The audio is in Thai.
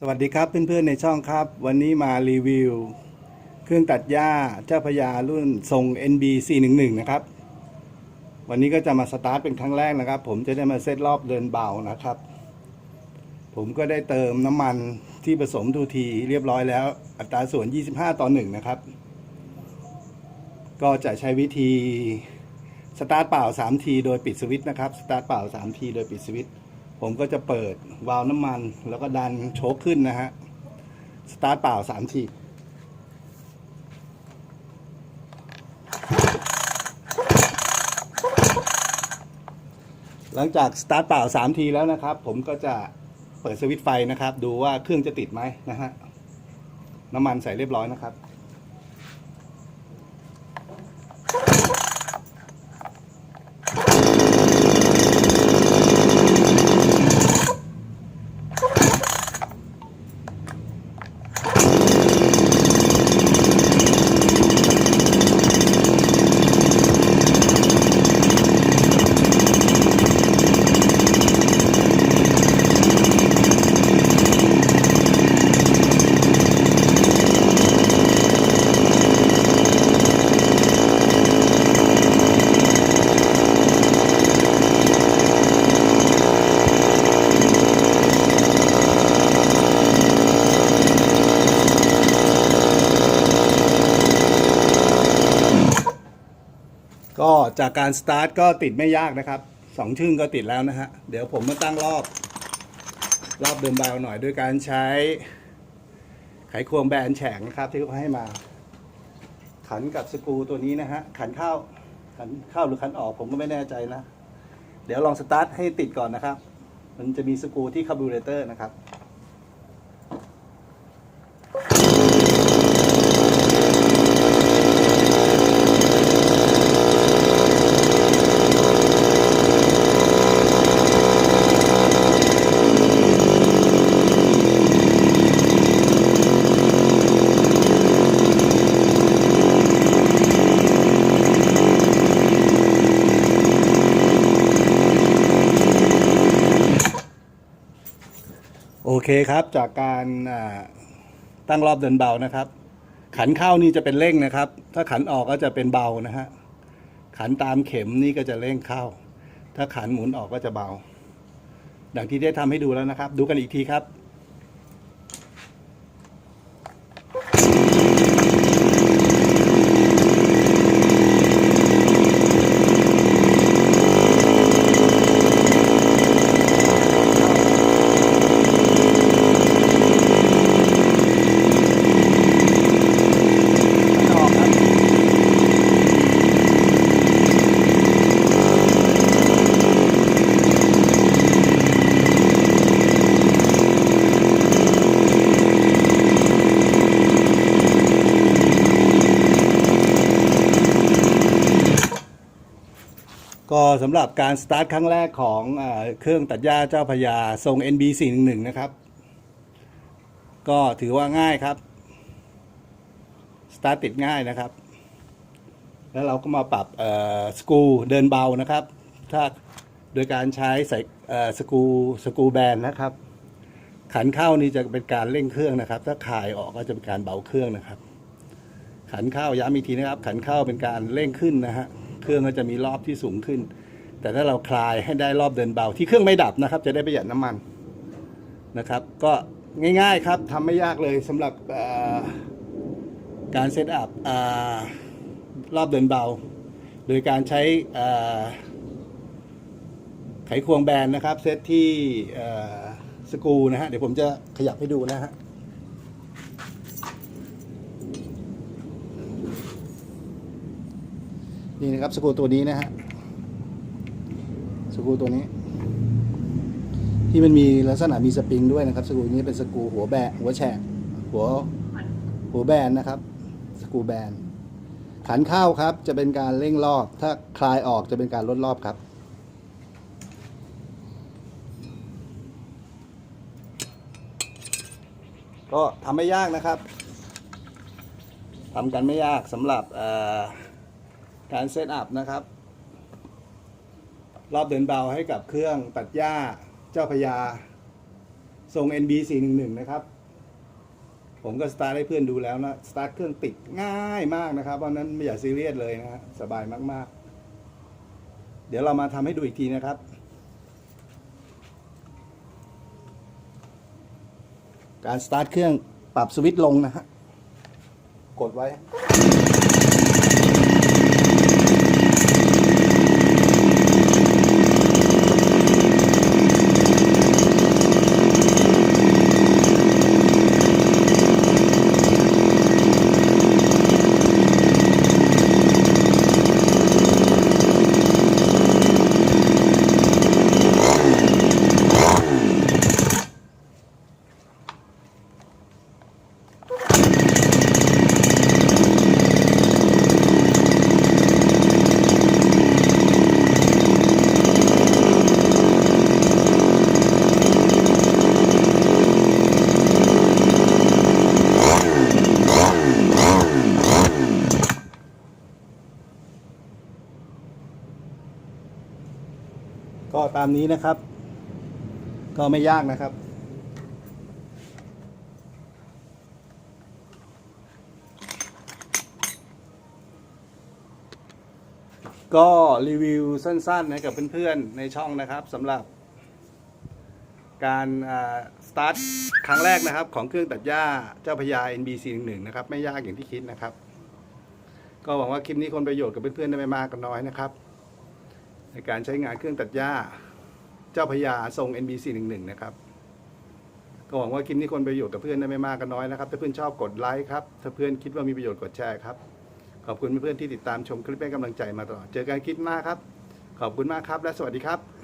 สวัสดีครับเพื่อนๆในช่องครับ วันนี้มารีวิว เครื่องตัดหญ้าเจ้าพญารุ่นทรง NB 411นะครับ วันนี้ก็จะมาสตาร์ทเป็นครั้งแรกนะครับ ผมจะได้มาเซตรอบเดินเบานะครับ ผมก็ได้เติมน้ำมันที่ผสมทูทีเรียบร้อยแล้ว อัตราส่วน 25 ต่อ 1 นะครับ ก็จะใช้วิธีสตาร์ทเปล่า 3 ทีโดยปิดสวิตช์นะครับสตาร์ทเปล่า 3 ทีโดยปิดสวิตช์ ผมก็จะเปิดวาล์วน้ำมัน แล้วก็ดันโชคขึ้นนะฮะ สตาร์ทเปล่า3ทีหลังจากสตาร์ทเปล่า3ทีแล้วนะครับ ผมก็จะเปิดสวิตช์ไฟนะครับ ดูว่าเครื่องจะติดไหมนะฮะ น้ำมันใส่เรียบร้อยนะครับ ก็ จากการสตาร์ทก็ติดไม่ยากนะครับสองชึ่งก็ติดแล้วนะฮะ เดี๋ยวผมมาตั้งรอบ รอบเดิมเบาหน่อยด้วยการใช้ ไขควงแบนแฉกนะครับที่เขาให้มา ขันกับสกรูตัวนี้นะฮะ ขันเข้า ขันเข้าหรือขันออกผมก็ไม่แน่ใจนะ เดี๋ยวลองสตาร์ทให้ติดก่อนนะครับ มันจะมีสกรูที่คาร์บูเรเตอร์นะครับ เคครับจากการตั้งรอบเดินเบานะครับ ขันเข้านี่จะเป็นเร่งนะครับ ถ้าขันออกก็จะเป็นเบานะฮะขันตามเข็มนี่ก็จะเร่งเข้า ถ้าขันหมุนออกก็จะเบา ดังที่ได้ทำให้ดูแล้วนะครับ ดูกันอีกทีครับ ก็สำหรับการสตาร์ทครั้งแรกของอเครื่องตัดหญ้าเจ้าพญาทรง NB 411 นะครับ ก็ถือว่าง่ายครับสตาร์ทติดง่ายนะครับ แล้วเราก็มาปรับสกูเดินเบานะครับ ถ้าโดยการใช้ใส่สกูสกูแบนนะครับ ขันเข้านี่จะเป็นการเร่งเครื่องนะครับ ถ้าคายออกก็จะเป็นการเบาเครื่องนะครับ ขันเข้าย้ำอีกทีนะครับ ขันเข้าเป็นการเร่งขึ้นนะฮะ เครื่องก็จะมีรอบที่สูงขึ้น แต่ถ้าเราคลายให้ได้รอบเดินเบา ที่เครื่องไม่ดับนะครับ จะได้ประหยัดน้ำมันนะครับ ก็ง่ายๆครับทำไม่ยากเลยสำหรับการเซตอัพรอบเดินเบา โดยการใช้ไขควงแบนนะครับ เซตที่สกูนะฮะเดี๋ยวผมจะขยับให้ดูนะฮะ นี่นะครับสกูตัวนี้นะฮะสกูตัวนี้ ที่มันมีลักษณะมีสปริงด้วยนะครับสกูนี้เป็นสกูหัวแบนหัวแฉกหัวหัวแบนนะครับสกูแบนขันเข้าครับจะเป็นการเร่งรอบ ถ้าคลายออกจะเป็นการลดรอบครับก็ทำไม่ยากนะครับทำกันไม่ยากสำหรับเอ่อ การเซตอัพนะครับ รอบเดินเบาให้กับเครื่องตัดหญ้าเจ้าพญาทรง NB 411นะครับ ผมก็สตาร์ทให้เพื่อนดูแล้วนะ สตาร์ทเครื่องติดง่ายมากนะครับ เพราะฉะนั้นไม่อย่าซีเรียสเลยนะฮะสบายมาก ๆ เดี๋ยวเรามาทำให้ดูอีกทีนะครับการสตาร์ทเครื่องปรับสวิตช์ลงนะฮะ กดไว้ ก็ตามนี้นะครับ ก็ไม่ยากนะครับ ก็รีวิวสั้นๆให้กับเพื่อนๆในช่องนะครับสำหรับ การสตาร์ทครั้งแรกนะครับ ของเครื่องตัดหญ้าเจ้าพญา NBC11 นะครับ ไม่ยากอย่างที่คิดนะครับ ก็หวังว่าคลิปนี้คนประโยชน์กับเพื่อนๆได้ไม่มากก็น้อยนะครับ ในการใช้งานเครื่องตัดหญ้า เจ้าพญาทรง NBC11 นะครับ ก็หวังว่าคลิปนี้คนประโยชน์กับเพื่อนได้ไม่มากก็น้อยนะครับ ถ้าเพื่อนชอบกดไลค์ครับ ถ้าเพื่อนคิดว่ามีประโยชน์กดแชร์ครับ ขอบคุณเพื่อนๆที่ติดตามชมคลิปให้กำลังใจมาตลอด เจอกันคลิปหน้าครับ ขอบคุณมากครับ และสวัสดีครับ